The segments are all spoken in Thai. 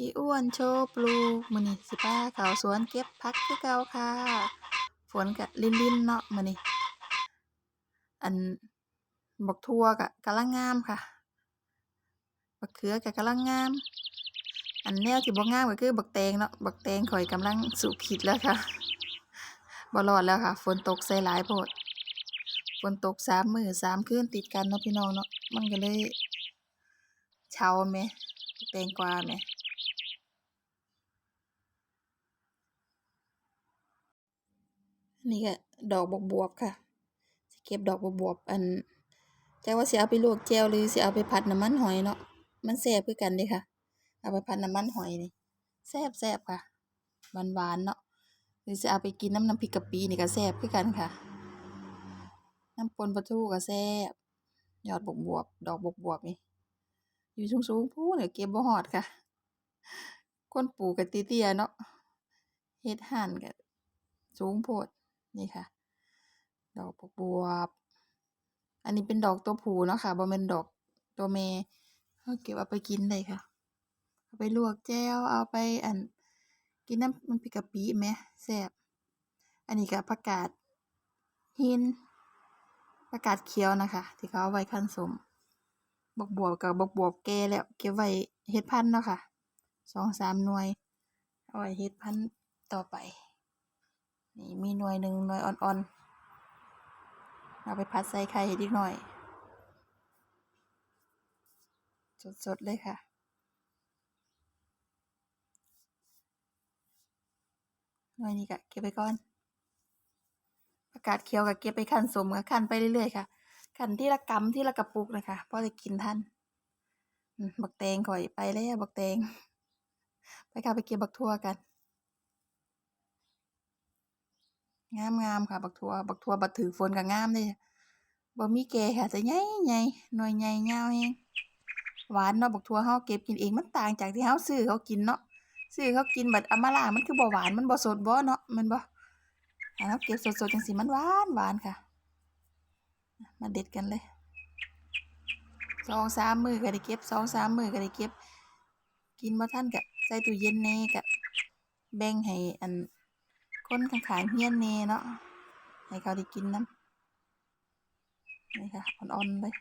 อีอ้วนโชว์ปลูกมือนี้สิพาเขาสวนเก็บผักคือเก่าค่ะ ฝนก็รินๆเนาะมือนี้อันบักทั่วก็กำลังงามค่ะบักเขือก็กำลังงาม อันแนวที่บ่งามก็คือบักแตงเนาะบักแตงข้อยกำลังสุขิดแล้วค่ะบ่รอดแล้วค่ะ ฝนตกใส่หลายโพดฝนตกสามมือสามคืนติดกันเนาะพี่น้องเนาะมันก็เลยเฉาแหมแตงกวาแหม นนี้ก็ดอกบกบวบค่ะสิเก็บดอกบกบวบอันจักว่าสิเอาไปลวกแจ่วหรือสิเอาไปผัดน้ำมันหอยเนาะมันแซ่บคือกันเดะค่ะ เอาไปผัดน้ำมันหอยนี่แซ่บๆค่ะหวานๆเนาะหรือสิเอาไปกินน้ำน้ำพริกกะปินี่ก็แซ่บคือกันค่ะ น้ำปนปลาทูก็แซ่บยอดบกบวบ ดอกบกบวบนี่อยู่สูงๆพู้นก็เก็บบ่ฮอดค่ะคนปลูกก็เตียเนาะเฮ็ดร้านก็สูงโพด นี่ค่ะ ดอกบกบวบอันนี้เป็นดอกตัวผู้เนาะค่ะบ่แม่นดอกตัวแม่เราเก็บเอาไปกินได้ค่ะ เอาไปลวกแจวเอาไปอันกินน้ำน้ำพริกกะปิแหมแซ่บอันนี้ก็ผักกาดหินผักกาดเขียวนะค่ะที่เขาเอาไว้คั่นสมบกบวบก็บักบวบแก่แล้วเก็บไว้เฮ็ดพันธุ์เนาะค่ะ2-3หน่วยเอาไว้เฮ็ดพันธุ์ต่อไป นี่มีหน่วยหนึ่งหน่วยอ่อนๆ เอาไปผัดใส่ไข่ให้ด็กน้อย สดๆ เลยค่ะหน่วยนี้ก็เก็บไว้ก่อนผักกาดเขียวก็เก็บไปคั่นสมก็คั่นไปเรื่อยๆค่ะคั่นที่ละกำที่ละกระปุกนะคะพอได้กินทันบักแตงข้อยไปแล้วบักแตงไปค่ะไปเก็บบักทั่วกัน งามๆค่ะ บักทัวบักทัวบัดถูกฝนก็งามเดะบ่มีแก่ค่ะแต่ใหญ่ๆหน่วยใหญ่ยาวแรงหวานเนาะบักทัวเราเก็บกินเองมันต่างจากที่เราซื้อเขากินเนาะซื้อเขากินบัดเอามาลามันคือบ่หวานมันบ่สดบ่เนาะม่นบ่ถ้าเราเก็บสดๆจังซี้มันหวานหวานค่ะ มาเด็ดกันเลย2-3มื้อก็ได้เก็บ2-3มื้อก็ได้เก็บ กินบ่ทันก็ใส่ตู้เย็นแน่ก็แบ่งให้อัน คนข้างๆเรือนแหน่เนาะให้เขาได้กินน้ำนี่ค่ะอ่อนๆเลย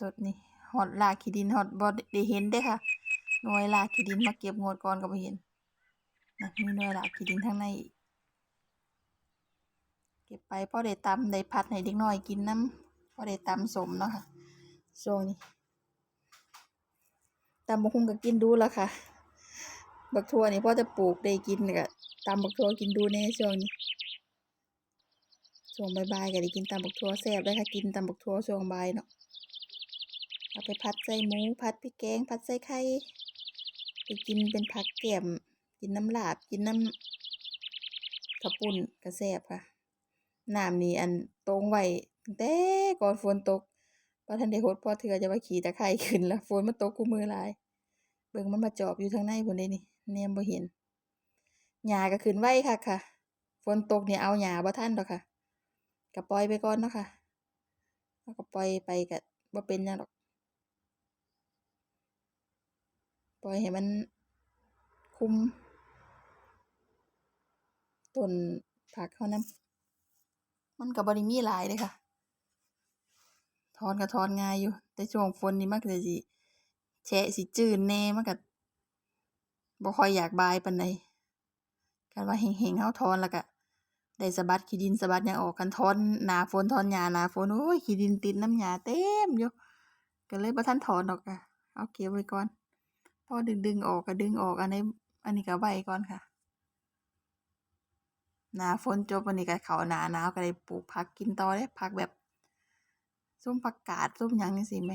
สดๆนี่ฮอดราขี้ดินฮอดบ่ได้เห็นเดะค่ะหน่วยราขี้ดินมาเก็บงวดก่อนก็บ่เห็นนั่นมีหน่วยราขี้ดินทางในอีกเก็บไปพ่อได้ตำได้ผัดให้เด็กน้อยกินน้ำพ่อได้ตำสมเนาะค่ะช่วงนี้ตำบกหุ่งก็กินดูแล้วค่ะ บักทั่วนี่พ่อจะปลูกได้กินก็ ตำบักทั่วกินดู๋แหน่ช่วงนี้ช่วงบ่ายๆก็ได้กินตำบักทั่วแซ่บเลยค่ะกินตำบักทั่วช่วงบ่ายเนาะเอาไปผัดใส่หมูผัดพริกแกงผัดใส่ไข่ไปกินเป็นผักแกมกินน้ำลาบกินน้ำข้าวปุ้นก็แซ่บค่ะน้ำนี่อันตรงไว้ตั้งแต่ก่อนฝนตกบ่ทันได้รดพอเทื่อจะว่าขี้ตะไคร้ขึ้นแล้วฝนมันตกคุมื้อลาย เบิ่งมันมาจอบอยู่ทางในคนเดนี่แนมบ่เห็น หญ้าก็ขึ้นไว้คักค่ะ ฝนตกเนี่ยเอาหญ้าบ่ทันดอกค่ะก็ปล่อยไปก่อนเนาะค่ะเราก็ปล่อยไปก็บ่เป็นหยังดอก ปล่อยให้มันคุมต้นผักเรานำมันก็บ่ได้มีหลายเดะค่ะถอนก็ถอนง่ายอยู่ แต่ช่วงฝนนี่มันก็สิแฉะสิจื้นแน่มันก็บ่ค่อยอยากบายปานใด คันว่าแห้งๆเราถอนแล้วก็ได้สะบัดขี้ดินสะบัดหยังออกคันถอนหน้าฝนถอนหญ้าหน้าฝนโอ๊ยขี้ดินติดน้ำหญ้าเต็มอยู่ก็เลยบ่ทันถอนดอกค่ะเอาเก็บไว้ก่อน พอดึงๆออกก็ดึงออกอันใดอันนี้ก็ไว้ก่อนค่ะหน้าฝนจบอันนี้ก็เข้าหน้าหนาวก็ได้ปลูกผักกินต่อเดะผักแบบซุมผักกาดซุมหยังจั่งซี้แหม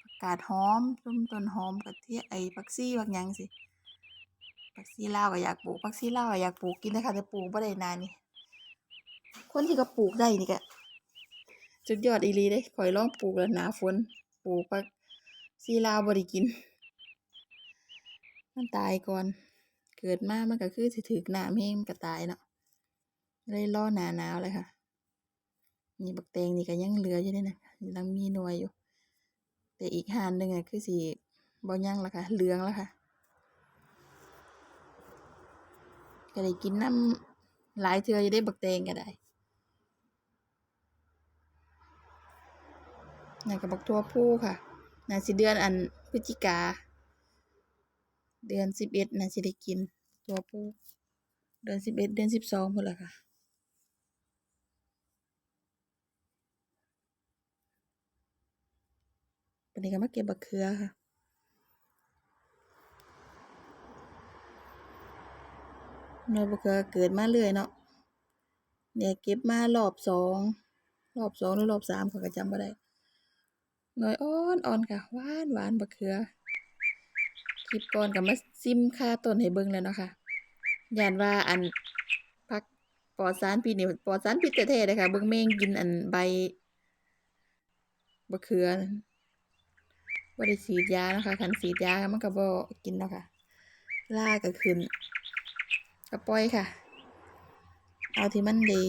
ผักกาดหอมซุมต้นหอมกระเทียมไอ้ผักชีผักหยังจั่งซี้ ผักชีลาวก็อยากปลูกผักชีลาวก็อยากปลูกกินเดะค่ะแต่ปลูกบ่ได้นานี้คนที่เขาปลูกได้นี่ก็สุดยอดอีหลีเดะข้อยลองปลูกแล้วหนาฝนปลูกผักชีลาวบ่ได้กิน มันตายก่อน เกิดมามันก็คือสิถูกน้ำแรงมันก็ตายเนาะเลยรอหนาหนาวเลยค่ะนี่บักแตงนี่ก็ยังเหลืออยู่เดะน่ะยังมีหน่วยอยู่ แต่อีกร้านหนึ่งอะคือสิบ่ยังล้วค่ะเหลืองแล้วค่ะ ก็ได้กินน้ำหลายเทื่ออยู่เดะบักแตงก็ได้นั่นก็บักทั่วพูค่ะน่าสิเดือนอันพฤศจิกา เดือน11น่าสิได้กินทั่วพูเดือน11เอ็ดเดือน12พู้นละค่ะบัดนี้ก็มาเก็บบักเขือค่ะ หน่วยบกเขือเกิดมาเรื่อยเนาะเนี่ยเก็บมารอบ2รอบ2หรือรอบ3ข้อยก็จำบ่ได้หน่วยอ่อนอ่อนค่ะหวานหวานบักเขือคลิปก่อนก็มาซิมคาต้นให้เบิ่งแล้วเนาะค่ะย้านว่าอันผักปลอดสารพิษนี่ปลอดสารพิษแท้ๆเด้อค่ะเบิ่งแมงกินอันใบบักเขือบ่ได้ฉีดยานะค่ะคันฉีดยามันก็บ่กินเนาะค่ะราก็ขึ้น ก็ปล่อยค่ะ เอาที่มันด้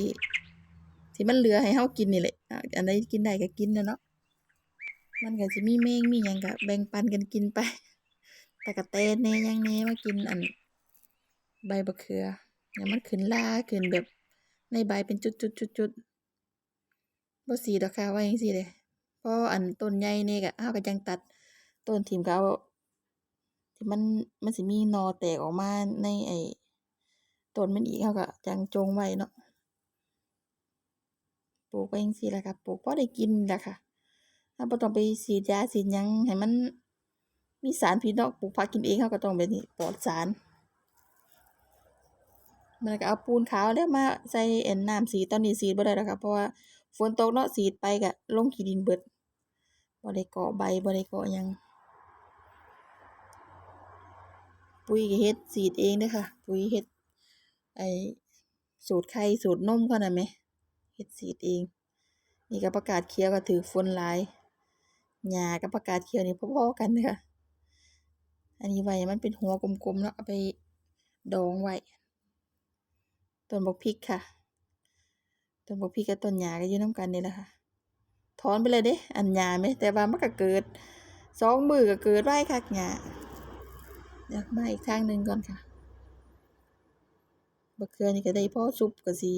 ที่มันเหลือให้เรากินนี่แหละอ่าอันใดกินได้ก็กินนะเนาะมันก็สิมีแมงมีหยังก็แบ่งปันกันกินไปแตั๊กแตนแน่ยังแน่มากินอันใบบักเขือแล้วมันขึ้นราขึ้นแบบในใบเป็นจุดๆๆๆบ่ฉีดดอกค่ะว่าจั่งซี้เดะพออันต้นใหญ่แหน่ยก็เราก็จั่งตัดต้นถิ้มก็เอาที่มันมันสิมีนอแตกออกมาในไอ ต้นมันอีกเราก็จังจงไว้เนาะปลูกไว้จั่งซี้แหละค่ะปลูกพอได้กินนี่ล่ะค่ะเราบ่ต้องไปฉีดยาฉีดยังให้มัน มีสารพิษเนาะปลูกผักกินเองเราก็ต้องแบบนี้ปลอดสารมันก็เอาปูนขาวแล้วมาใส่อันน้ำฉีตอนนี้ฉีบ่ได้ดอกค่ะเพราะว่าฝนตกเนาะฉีไปก็ลงขี้ดินเบิดบ่ได้เกาะใบบ่ได้เกาะยัง ปุ๋ยก็เฮ็ดฉีเองเด้อค่ะ ปุ๋ยเฮ็ด สูตรไข่สูตรนมเขานั่นแหมเฮ็ดฉีดเอง นี่ก็ผักกาดเขียวก็ถูกฝนหลายหญ้ากับผักกาดเขียวนี่พอๆกันเด้อค่ะอันนี้ไว้ให้มันเป็นหัวกลมๆเนาะเอาไปดองไว้ต้นบกพริกค่ะต้นบกพริกกับต้นหญ้าก็อยู่น้ำกันนี่แหละค่ะถอนไปเลยเดะอันหญ้าแหมแต่ว่ามันก็เกิด2มื้อก็เกิดไว้คักหญ้าเดี๋ยวมาอีกทางหนึ่งก่อนค่ะ บักเขือนี่ก็ได้พอสุปก็สิ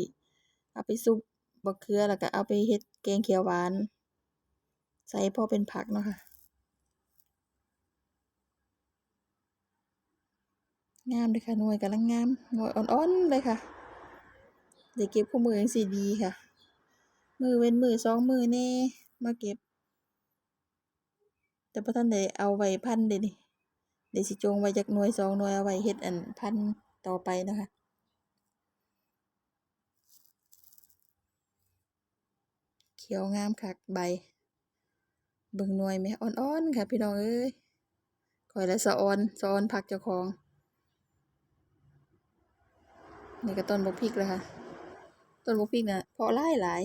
เอาไปสุปบักเขือแล้วก็เอาไปเฮ็ดแกงเขียวหวาน ใส่พอเป็นผักเนาะค่ะงามเด้อค่ะหน่วยกำลังงามหน่วยอ่อนๆเลยค่ะได้เก็บคุมื้อจั่งซี้ดีค่ะ มือเว้นมื้อ2มื้อแน่มาเก็บ แต่บ่ทันได้เอาไว้พันธุ์เดะนี่เดี๋ยวสิจงไว้จักหน่วย2หน่วยเอาไว้เฮ็ดอันพันธุ์ต่อไปนะคะ ขียวงามคักใบ เบิ่งหน่วยแหมอ่อนๆค่ะพี่น้องเอ้ยข้อยละสะออนสะออนผักเจ้าของ นี่ก็ต้นบกพริกแล้วค่ะ ต้นบกพริกน่ะเพาะหลายหลาย